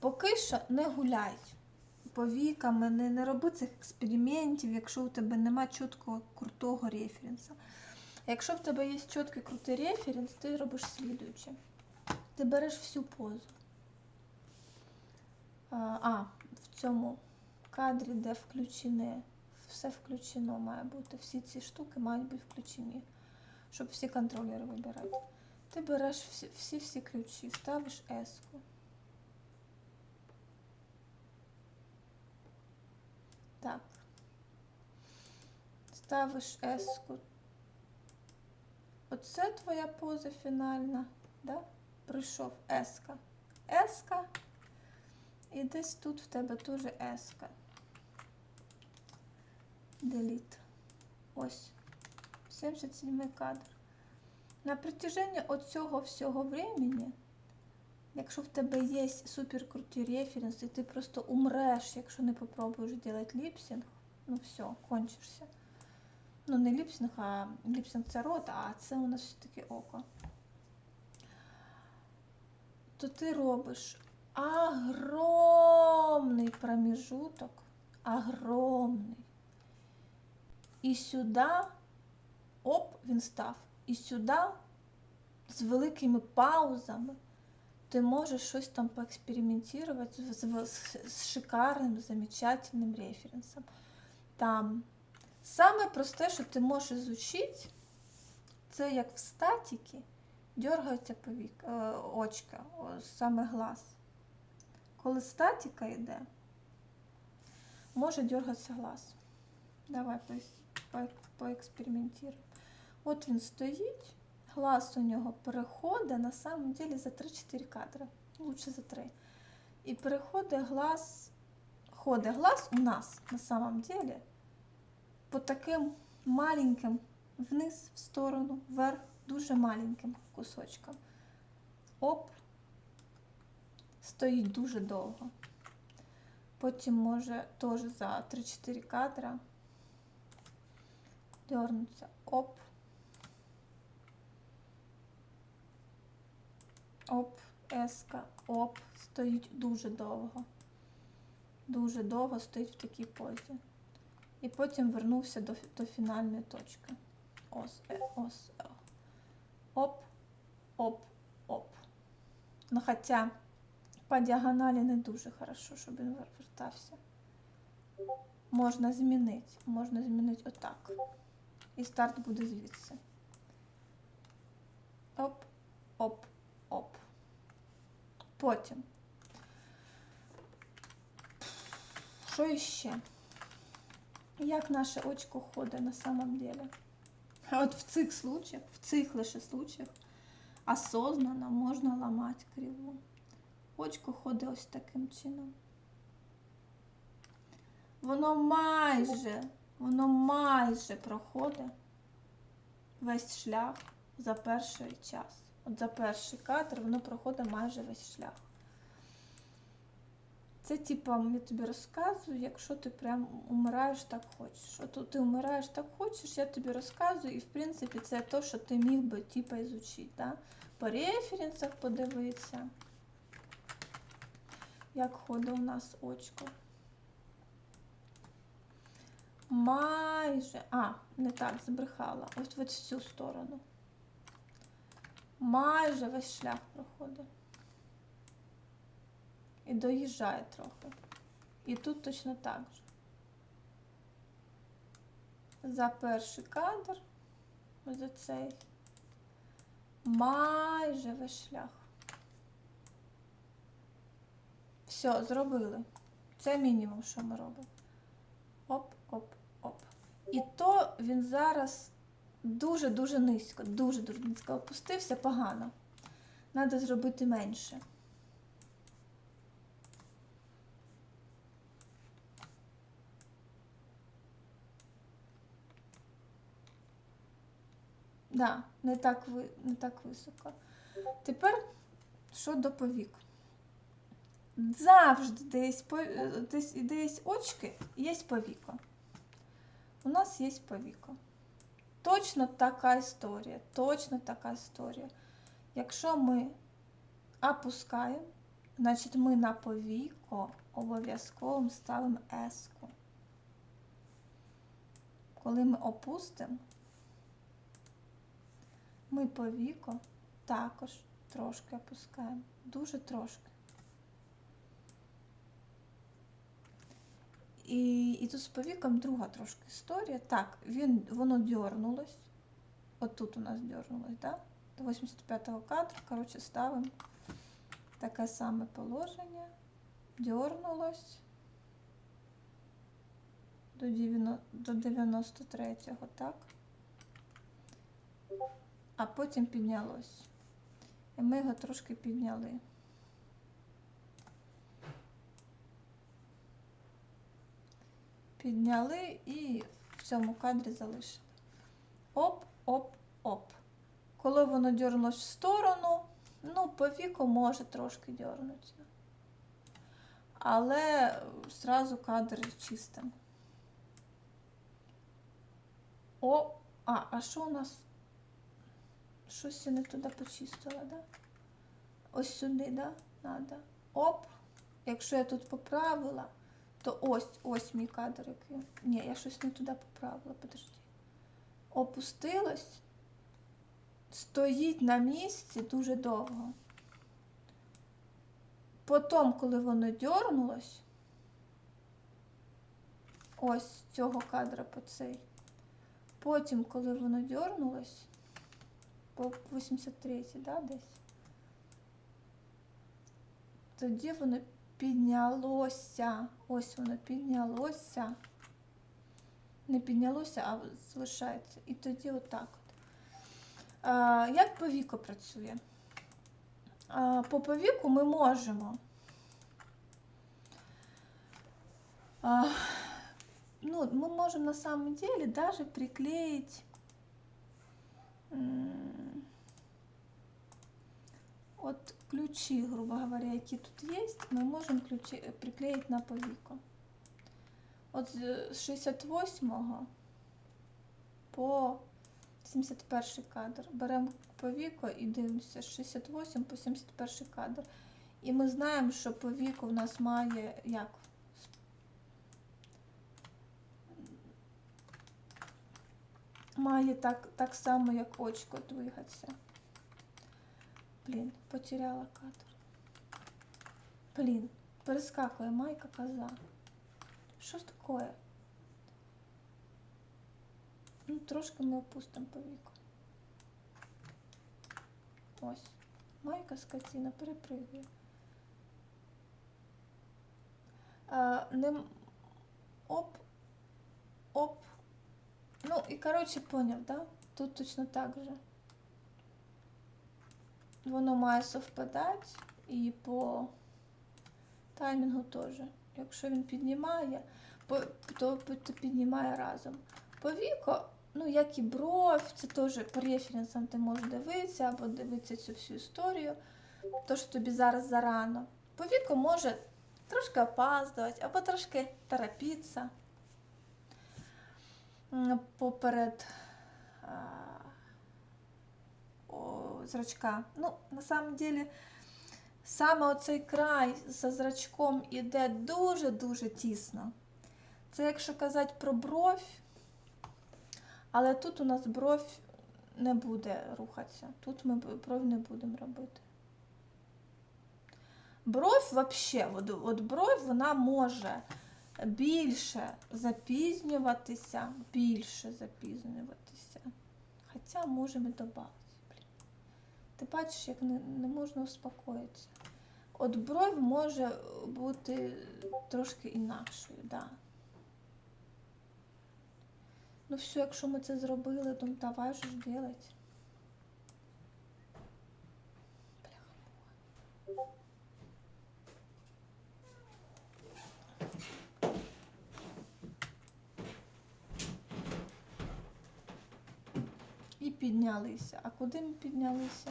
Поки що не гуляй повіками, не, не роби цих експериментів, якщо у тебе нема чіткого крутого референсу. Якщо в тебе є чіткий крутий референс, ти робиш слідуюче. Ти береш всю позу. А, в цьому кадрі, де включене, все включено має бути. Всі ці штуки мають бути включені, щоб всі контролери вибирати. Ти береш всі всі, всі ключі, ставиш S-ку. Так. Ставиш S-ку. Оце твоя поза фінальна. Да? Прийшов S-ка. S-ка. І десь тут в тебе теж S-ка. Delete. Ось. 77 кадр. На протяжении от цього всього времени, якщо в тебе є суперкруті референси, ти просто умреш, якщо не попробуєш робити ліпсинг, ну все, кончишся. Ну, не ліпсинг, а ліпсинг це рот, а це у нас все-таки око. То ти робиш огромний промежуток, огромний. І сюди, оп, він став. І сюди з великими паузами ти можеш щось там поекспериментувати з, з, з, з шикарним, замечательним референсом. Там саме просте, що ти можеш изучити, це як в статіки дергаються повік, е, очка, саме глаз. Коли статика йде, може дергатися глаз. Давай поекспериментуємо. От він стоїть, глаз у нього переходить на самом деле за 3-4 кадри. Лучше за 3. І переходить глаз, ходить глаз у нас на самом деле по таким маленьким вниз, в сторону, вверх, дуже маленьким кусочком. Оп, стоїть дуже довго. Потім може теж за 3-4 кадра дернуться. Оп. Оп, еска, оп, стоїть дуже довго. Дуже довго стоїть в такій позі. І потім вернувся до, до фінальної точки. Ос, е, ос, е. Оп, оп, оп. Ну, хоча по діагоналі не дуже хорошо, щоб він вертався. Можна змінити. Можна змінити отак. І старт буде звідси. Оп, оп, оп. Потім. Що іще? Як наше очко ходить на самом деле? От в цих случаях, в цих лише случаях, осознанно можна ламати криву. Очко ходить ось таким чином. Воно майже, воно майже проходить весь шлях за перший час. От за перший кадр воно проходить майже весь шлях. Це, типа, я тобі розказую, якщо ти прям умираєш так хочеш. От ти умираєш так хочеш, я тобі розказую, і в принципі це те, що ти міг би типа, ізучити. Да? По референсах подивитися, як ходить у нас очко. Майже. А, не так, збрехала. Ось в цю сторону. Майже весь шлях проходить. І доїжджає трохи. І тут точно так же. За перший кадр, за цей, майже весь шлях. Все, зробили. Це мінімум, що ми робимо. Оп, оп, оп. І то він зараз дуже-дуже низько, дуже-дуже низько опустився погано. Треба зробити менше. Да, не так, не так високо. Тепер щодо повік. Завжди десь, десь, десь очки є повіко. У нас є повіко. Точно така історія. Точно така історія. Якщо ми опускаємо, Значить, ми на повіко обов'язково ставимо еску. Коли ми опустимо, ми повіко також трошки опускаємо. Дуже трошки. І, і тут з повіком друга трошки історія. Так, він, воно дьорнулось. От тут у нас дьорнулось, да? До 85-го кадру, коротше, ставимо таке саме положення. Дьорнулось до 90 до 93-го, так? А потім піднялось. І ми його трошки підняли. Підняли і в цьому кадрі залишили. Оп, оп, оп. Коли воно дьорнулось в сторону, ну, по віку може трошки дьорнутися. Але зразу кадр чистим. О, а, а що у нас? Щось я не туди почистила, да? Ось сюди, да? Надо. Оп. Якщо я тут поправила, то ось, ось мій кадр, який. Ні, я щось не туди поправила, подожди. Опустилось, стоїть на місці дуже довго. Потім, коли воно дьорнулось, ось цього кадра по цей. Потім, коли воно дьорнулось, по 83 да, десь, тоді воно піднялося. Ось воно піднялося. Не піднялося, а залишається. І тоді отак от. А, як повіко працює? А, по повіку ми можемо. А, ну, мы можем на самом деле даже приклеить от ключи, грубо говоря, які тут есть, мы можем ключи, э, на повіку. От з 68 по 71 кадр. Беремо повіко і дивимося з 68 по 71 кадр. І ми знаємо, що повіко в нас має як? Має так, так само, як очко двигатися. Блін, потеряла кадр. Блін, перескакує майка коза. Що ж таке? Ну, трошки ми опустимо по віку. Ось. Майка скотина перепригує. А, не... Оп. Оп. Ну, і коротше, поняв, да? Тут точно так же. Воно має совпадати і по таймінгу теж. Якщо він піднімає, то, піднімає разом. По віко, ну як і бров, це теж по референсам ти можеш дивитися або дивитися цю всю історію. То, що тобі зараз зарано. По віку може трошки опаздувати або трошки торопитися поперед зрачка. Ну, на самом деле, саме оцей край за зрачком іде дуже-дуже тісно. Це якщо казати про бров, але тут у нас бров не буде рухатися. Тут ми бров не будемо робити. Бров взагалі, от, от бров вона може більше запізнюватися, більше запізнюватися. Хоча можемо додати. Ти бачиш, як не, не можна успокоїтися. От бров може бути трошки інакшою, да. Ну все, якщо ми це зробили, то давай же ж делать. Піднялися. А куди ми піднялися?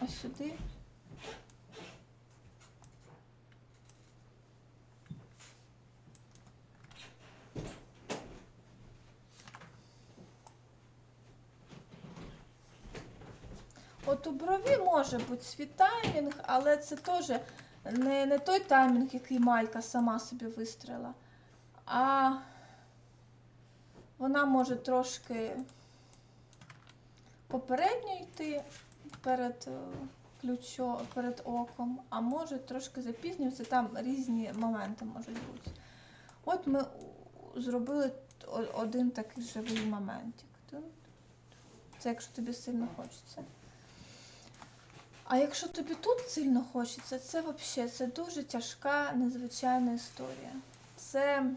Ось сюди. от у брові може бути свій таймінг, але це теж не, не той таймінг, який Майка сама собі вистріла, а вона може трошки попередньо йти перед е, ключо, перед оком, а може трошки запізнюватися, там різні моменти можуть бути. От ми зробили один такий живий моментик. Це якщо тобі сильно хочеться. А якщо тобі тут сильно хочеться, це взагалі це дуже тяжка, незвичайна історія. Це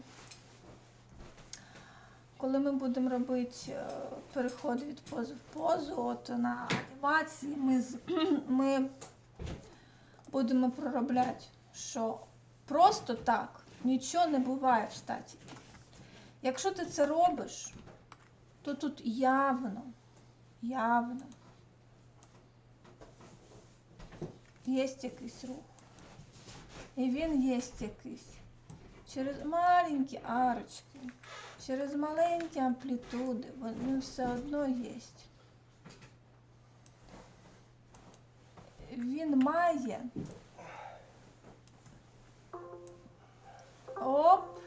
коли ми будемо робити е, переход від пози в позу, от на анімації, ми, ми будемо проробляти, що просто так нічого не буває в статі. Якщо ти це робиш, то тут явно, явно є якийсь рух. І він є якийсь. Через маленькі арочки, Через маленькі амплітуди вони все одно є. Він має. Оп!